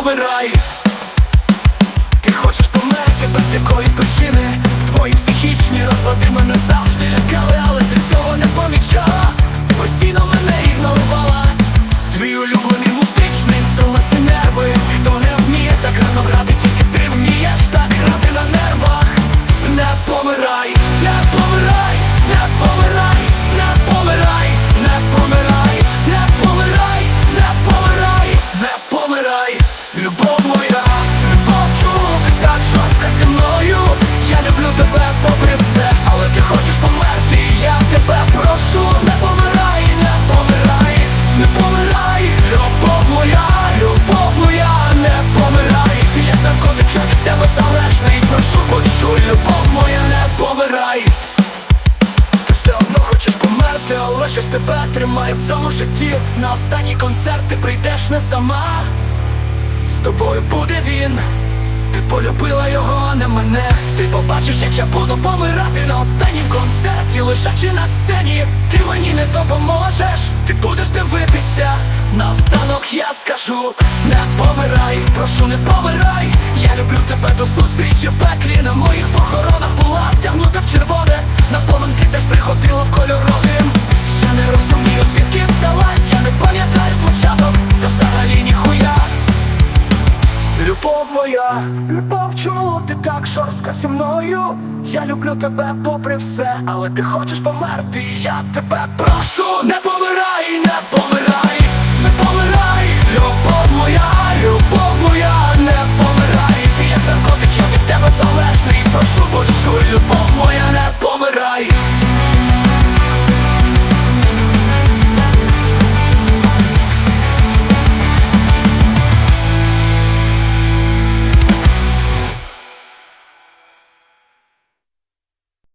обирай Ти хочеш померти без якоїсь причини. Твої психічні розлади мене тебе попри все, але ти хочеш померти, я тебе прошу, не помирай, не помирай, не помирай, любов моя, любов моя, не помирай, ти як наркотик, я від тебе залежний, прошу, почуй, любов моя, не помирай. Ти все одно хочеш померти, але щось тебе тримає в цьому житті. На останній концерт ти прийдеш не сама, з тобою буде він. Ти полюбила його, не мене. Ти побачиш, як я буду помирати на останнім концерті, лежачи на сцені, ти мені не допоможеш, ти будеш дивитися. на останок я скажу, не помирай, прошу, не помирай. Я люблю тебе до зустрічі в пеклі. На моїх похоронах була втягнута в червоне. Моя, любов, чому ти так жорстка зі мною? Я люблю тебе попри все, але ти хочеш померти, я тебе прошу, не помирай, не.